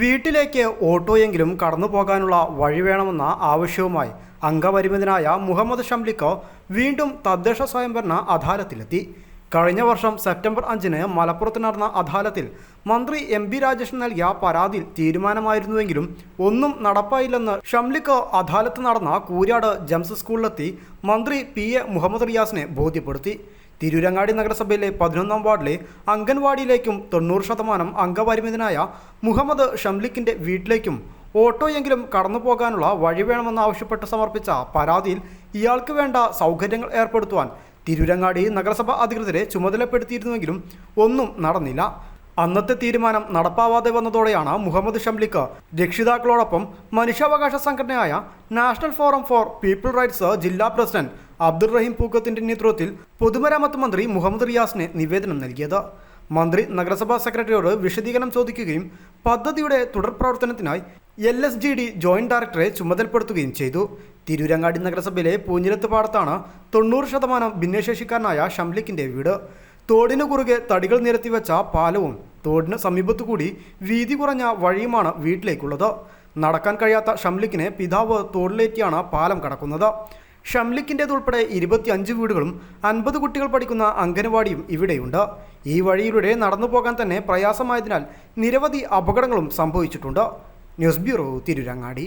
വീട്ടിലേക്ക് ഓട്ടോയെങ്കിലും കടന്നു പോകാനുള്ള വഴി വേണമെന്ന ആവശ്യവുമായി അംഗപരിമിതനായ മുഹമ്മദ് ഷംലിക്ക് വീണ്ടും തദ്ദേശ സ്വയംഭരണ അദാലത്തിലെത്തി. കഴിഞ്ഞ വർഷം സെപ്റ്റംബർ അഞ്ചിന് മലപ്പുറത്ത് നടന്ന അദാലത്തിൽ മന്ത്രി എം ബി രാജേഷ് നൽകിയ പരാതിയിൽ തീരുമാനമായിരുന്നുവെങ്കിലും ഒന്നും നടപ്പായില്ലെന്ന് ഷംലിക്ക് അദാലത്ത് നടന്ന കൂരാട് ജംസ് സ്കൂളിലെത്തി മന്ത്രി പി എ മുഹമ്മദ് റിയാസിനെ ബോധ്യപ്പെടുത്തി. തിരൂരങ്ങാടി നഗരസഭയിലെ പതിനൊന്നാം വാർഡിലെ അംഗൻവാടിയിലേക്കും തൊണ്ണൂറ് ശതമാനം അംഗപരിമിതനായ മുഹമ്മദ് ഷംലിക്കിന്റെ വീട്ടിലേക്കും ഓട്ടോയെങ്കിലും കടന്നു പോകാനുള്ള വഴി വേണമെന്നാവശ്യപ്പെട്ട് സമർപ്പിച്ച പരാതിയിൽ ഇയാൾക്ക് വേണ്ട സൗകര്യങ്ങൾ ഏർപ്പെടുത്തുവാൻ തിരൂരങ്ങാടി നഗരസഭ അധികൃതരെ ചുമതലപ്പെടുത്തിയിരുന്നുവെങ്കിലും ഒന്നും നടന്നില്ല. അന്നത്തെ തീരുമാനം നടപ്പാവാതെ വന്നതോടെയാണ് മുഹമ്മദ് ഷംലിക്ക് രക്ഷിതാക്കളോടൊപ്പം മനുഷ്യാവകാശ സംഘടനയായ National Forum for People Rights ജില്ലാ പ്രസിഡന്റ് അബ്ദുൾ റഹീം പൂക്കത്തിന്റെ നേതൃത്വത്തിൽ പൊതുമരാമത്ത് മന്ത്രി മുഹമ്മദ് റിയാസിന് നിവേദനം നൽകിയത്. മന്ത്രി നഗരസഭാ സെക്രട്ടറിയോട് വിശദീകരണം ചോദിക്കുകയും പദ്ധതിയുടെ തുടർ പ്രവർത്തനത്തിനായി L S G D joint ഡയറക്ടറെ ചുമതലപ്പെടുത്തുകയും ചെയ്തു. തിരൂരങ്ങാടി നഗരസഭയിലെ പൂഞ്ഞിലത്ത് പാടത്താണ് തൊണ്ണൂറ് ശതമാനം ഭിന്നശേഷിക്കാരനായ ഷംലിക്കിന്റെ വീട്. തോടിനു കുറുകെ തടികൾ നിരത്തിവെച്ച പാലവും തോടിന് സമീപത്തുകൂടി വീതി കുറഞ്ഞ വഴിയുമാണ് വീട്ടിലേക്കുള്ളത്. നടക്കാൻ കഴിയാത്ത ഷംലിക്കിനെ പിതാവ് തോടിലേറ്റിയാണ് പാലം കടക്കുന്നത്. ഷംലിക്കിന്റേതുൾപ്പെടെ ഇരുപത്തിയഞ്ച് വീടുകളും അൻപത് കുട്ടികൾ പഠിക്കുന്ന അംഗനവാടിയും ഇവിടെയുണ്ട്. ഈ വഴിയിലൂടെ നടന്നു പോകാൻ തന്നെ പ്രയാസമായതിനാൽ നിരവധി അപകടങ്ങളും സംഭവിച്ചിട്ടുണ്ട്. News bureau Tirurangadi.